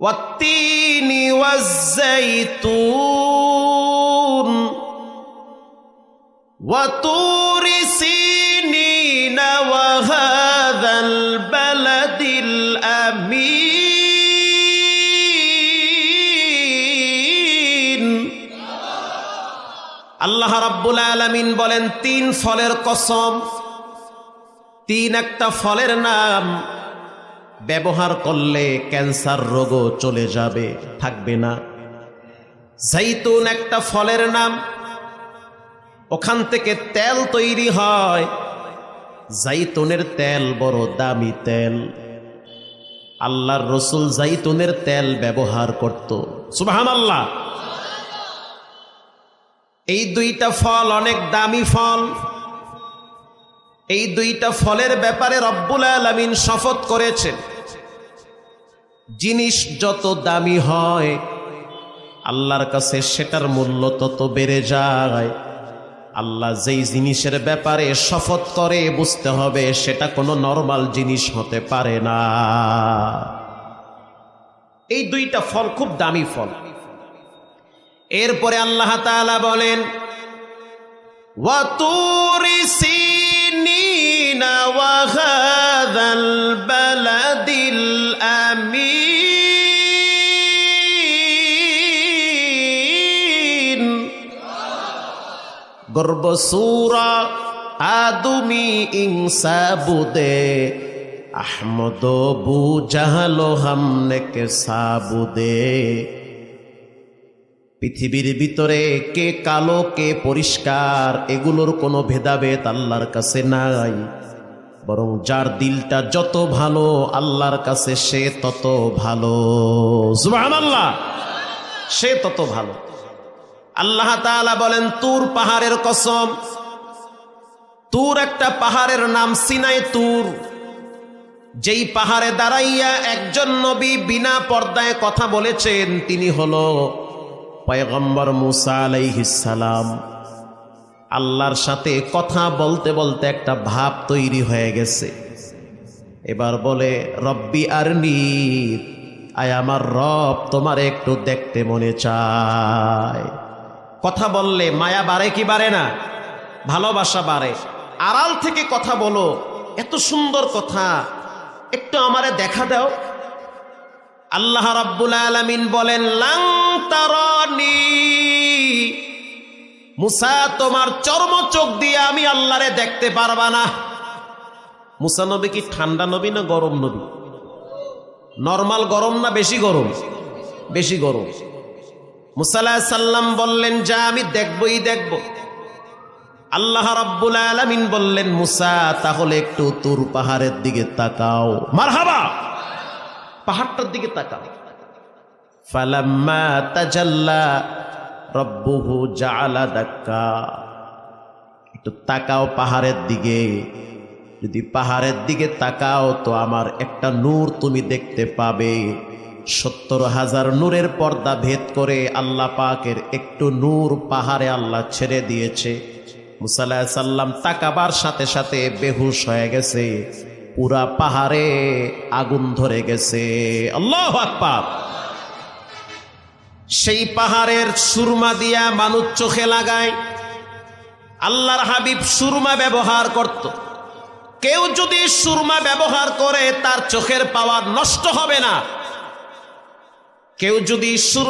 والتين والزيتون وطور سينين وهذا البلد الأمين আল্লাহ রাব্বুল আলামিন বলেন তিন ফলের কসম তিন একটা ফলের নাম ব্যবহার করলে ক্যান্সার রোগও চলে যাবে, থাকবে না। জাইতুন একটা ফলের নাম। ওখান থেকে তেল তৈরি হয়। জাইতুনের তেল বড় দামি তেল। আল্লাহর রসুল জাইতুনের তেল ব্যবহার করত। সুবাহান আল্লাহ এই দুইটা ফল অনেক দামি ফল। এই দুইটা ফলের ব্যাপারে রব্বুল আলমিন শপথ করেছেন। জিনিস যত দামি হয়, আল্লাহর কাছে সেটার মূল্য তত বেড়ে যায়। আল্লাহ যেই জিনিসের ব্যাপারে শপথ করে, বুঝতে হবে সেটা কোনো নর্মাল জিনিস হতে পারে না। এই দুইটা ফল খুব দামি ফল। এরপরে আল্লাহ বলেন ওয়াতুরি গর্ব সুরা আদমি ইংসা বুদে আহমদ বু জাহালো হামনে কে সাবুদে। পৃথিবীর ভিতরে কে কালো, কে পরিষ্কার, এগুলোর কোনো ভেদাভেদ আল্লাহর কাছে নাই। বরং যার দিলটা যত ভালো, আল্লাহর কাছে সে তত ভালো। আল্লাহ সে তত ভালো। আল্লাহ তাআলা বলেন, তুর পাহাড়ের কসম। তুর একটা পাহাড়ের নাম সিনাই তুর। যেই পাহাড়ে দাঁড়াইয়া একজন নবী বিনা পর্দায় কথা বলেছেন, তিনি হলো পয়গম্বর মুসা আলাইহিসালাম আল্লাহর সাথে কথা বলতে বলতে একটা ভাব তৈরি হয়ে গেছে। এবার বলে, রব্বি আরনি, আয় আমার রব, তোমার একটু দেখতে মনে চায়। কথা বললে মায়া বাড়ে কি বাড়ে না? ভালোবাসা বাড়ে। আড়াল থেকে কথা বলো, এত সুন্দর কথা। একটু আমারে দেখা দাও। আল্লাহ রাব্বুল আলামিন বলেন, লাং তারানি। মুসা, তোমার চর্ম চোখ দিয়ে আমি আল্লাহরে দেখতে পারবা না। মুসা নবী কি ঠান্ডা নবী না গরম নবী? নর্মাল গরম না বেশি গরম? বেশি গরম। মুসাল্লাহ সাল্লাম বললেন, যা আমি দেখবই দেখব। আল্লাহ রাব্বুল আলামিন বললেন, মুসা, তাহলে একটু তুর পাহাড়ের দিকে তাকাও। মারহাবা! পাহাড়টার দিকে তাকাও। ফালাম্মা তাজাল্লা রব্বুহু জাআলা দাক্কা। একটু তাকাও পাহাড়ের দিকে। যদি পাহাড়ের দিকে তাকাও, তো আমার একটা নূর তুমি দেখতে পাবে। সত্তর হাজার নূরের পর্দা ভেদ করে আল্লাহ পাকের একটু নূর পাহাড়ে আল্লাহ ছেড়ে দিয়েছে। মুসাল্লাহ সাল্লাম তাকাবার সাথে সাথে বেহুশ হয়ে গেছে। পুরা পাহাড়ে আগুন ধরে গেছে। আল্লাহ আকবার। সেই পাহাড়ের সুরমা দিয়া মানুষ চোখে লাগায়। আল্লাহর হাবিব সুরমা ব্যবহার করত। কেউ যদি সুরমা ব্যবহার করে, তার চোখের পাওয়ার নষ্ট হবে না। কেউ যদি সুর